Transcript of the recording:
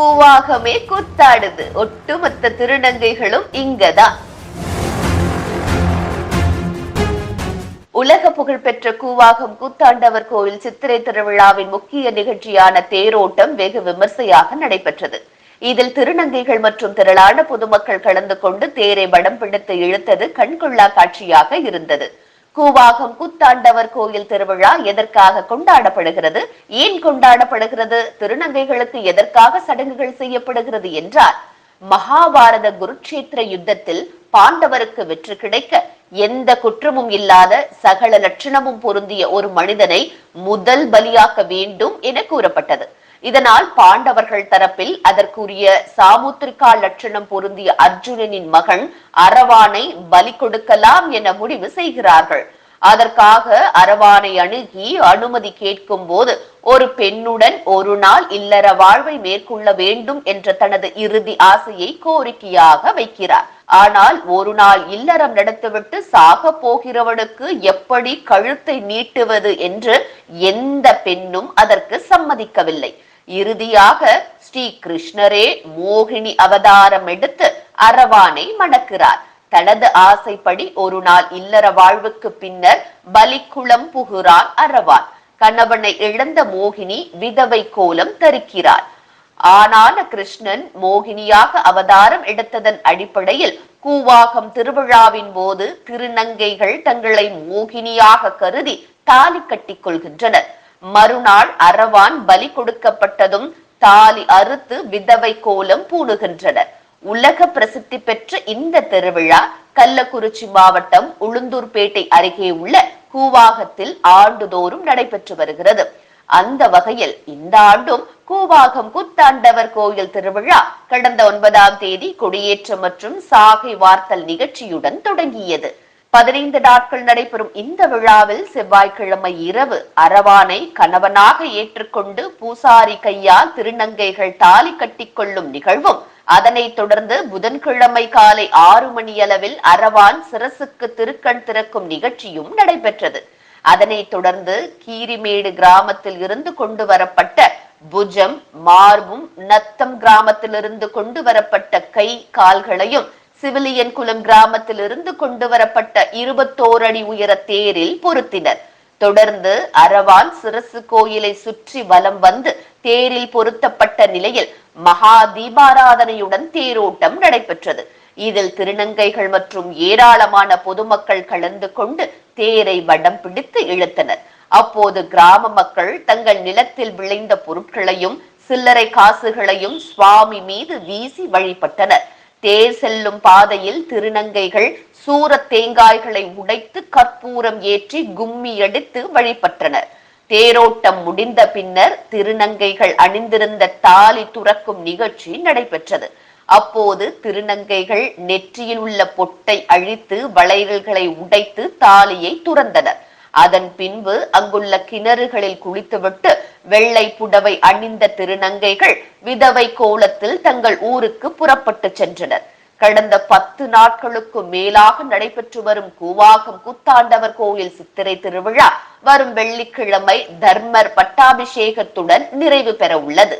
கூவாகமே கூத்தாடுது. ஒட்டுமொத்த திருநங்கைகளும் இங்கதான். உலக புகழ்பெற்ற கூவாகம் கூத்தாண்டவர் கோயில் சித்திரை திருவிழாவின் முக்கிய நிகழ்ச்சியான தேரோட்டம் வெகு விமர்சையாக நடைபெற்றது. இதில் திருநங்கைகள் மற்றும் திரளான பொதுமக்கள் கலந்து கொண்டு தேரை வடம் பிடித்து இழுத்தது கண்கொள்ளா காட்சியாக இருந்தது. கூவாகம் கூத்தாண்டவர் கோயில் திருவிழா எதற்காக கொண்டாடப்படுகிறது? ஏன் கொண்டாடப்படுகிறது? திருநங்கைகளுக்கு எதற்காக சடங்குகள் செய்யப்படுகிறது என்றால் மகாபாரத குருட்சேத்திர யுத்தத்தில் பாண்டவருக்கு வெற்றி கிடைக்க எந்த குற்றமும் இல்லாத சகல லட்சணமும் பொருந்திய ஒரு மனிதனை முதல் பலியாக்க வேண்டும் என கூறப்பட்டது. இதனால் பாண்டவர்கள் தரப்பில் அதற்குரிய சாமுத்திரிகா லட்சணம் பொருந்திய அர்ஜுனனின் மகன் அரவானை பலி கொடுக்கலாம் என முடிவு செய்கிறார்கள். அதற்காக அரவானை அணுகி அனுமதி கேட்கும் போது ஒரு பெண்ணுடன் ஒரு நாள் இல்லற வாழ்வை மேற்கொள்ள வேண்டும் என்ற தனது இறுதி ஆசையை கோரிக்கையாக வைக்கிறார். ஆனால் ஒரு நாள் இல்லறம் நடத்திவிட்டு சாக போகிறவனுக்கு எப்படி கழுத்தை நீட்டுவது என்று எந்த பெண்ணும் அதற்கு சம்மதிக்கவில்லை. இறுதியாக ஸ்ரீ கிருஷ்ணரே மோகினி அவதாரம் எடுத்து அரவானை மணக்கிறார். தனது ஆசைப்படி ஒரு நாள் இல்லற வாழ்வுக்கு பின்னர் பலிக்குளம் புகுறான் அரவான். கணவனை இழந்த மோகினி விதவை கோலம் தரிக்கிறார். ஆனான கிருஷ்ணன் மோகினியாக அவதாரம் எடுத்ததன் அடிப்படையில் கூவாகம் திருவிழாவின் போது திருநங்கைகள் தங்களை மோகினியாக கருதி தாலி கட்டிக் கொள்கின்றனர். மறுநாள் அரவான் பலி கொடுக்கப்பட்டதும் தாலி அறுத்து விதவை கோலம் பூணுகின்றனர். உலக பிரசித்தி பெற்ற இந்த திருவிழா கள்ளக்குறிச்சி மாவட்டம் உளுந்தூர்பேட்டை அருகே உள்ள கூவாகத்தில் ஆண்டுதோறும் நடைபெற்று வருகிறது. அந்த வகையில் இந்த ஆண்டும் கூவாகம் குத்தாண்டவர் கோயில் திருவிழா கடந்த ஒன்பதாம் தேதி கொடியேற்றம் மற்றும் சாகை வார்த்தல் நிகழ்ச்சியுடன் தொடங்கியது. பதினைந்து நாட்கள் நடைபெறும் இந்த விழாவில் செவ்வாய்க்கிழமை இரவு அரவானை கணவனாக ஏற்றுக்கொண்டு பூசாரி கையால் திருநங்கைகள் தாலி கட்டிக்கொள்ளும் நிகழ்வும் அதனைத் தொடர்ந்து புதன்கிழமை காலை ஆறு மணியளவில் அரவான் சிரசுக்கு திருக்கண் திறக்கும் நிகழ்ச்சியும் நடைபெற்றது. அதனைத் தொடர்ந்து கீரிமேடு கிராமத்தில் இருந்து கொண்டு வரப்பட்ட புஜம் மார்பும் நத்தம் கிராமத்திலிருந்து கொண்டு வரப்பட்ட கை கால்களையும் சிவிலியன் குளம் கிராமத்தில் கொண்டு வரப்பட்ட இருபத்தோரு அடி உயர தேரில் பொருத்தினர். தொடர்ந்து அரவான் சிரசு கோயிலை சுற்றி வலம் வந்து தேரில் பொருத்தப்பட்ட நிலையில் மகா தீபாராதனையுடன் தேரோட்டம் நடைபெற்றது. இதில் திருநங்கைகள் மற்றும் ஏராளமான பொதுமக்கள் கலந்து கொண்டு தேரை வடம் பிடித்து இழுத்தனர். அப்போது கிராம மக்கள் தங்கள் நிலத்தில் விளைந்த பொருட்களையும் சில்லறை காசுகளையும் சுவாமி மீது வீசி வழிபட்டனர். தேர் செல்லும் பாதையில் திருநங்கைகள் சூர தேங்காய்களை உடைத்து கற்பூரம் ஏற்றி கும்மி எடுத்து வழிபட்டனர். தேரோட்டம் முடிந்த பின்னர் திருநங்கைகள் அணிந்திருந்த தாலி துறக்கும் நிகழ்ச்சி நடைபெற்றது. அப்போது திருநங்கைகள் நெற்றியில் உள்ள பொட்டை அழித்து வளையல்களை உடைத்து தாலியை துறந்தனர். அதன் பின்பு அங்குள்ள கிணறுகளில் குளித்துவிட்டு வெள்ளை புடவை அணிந்த திருநங்கைகள் விதவை கோலத்தில் தங்கள் ஊருக்கு புறப்பட்டு சென்றனர். கடந்த பத்து நாட்களுக்கு மேலாக நடைபெற்று வரும் கூவாகம் கூத்தாண்டவர் கோயில் சித்திரை திருவிழா வரும் வெள்ளிக்கிழமை தர்மர் பட்டாபிஷேகத்துடன் நிறைவு பெற உள்ளது.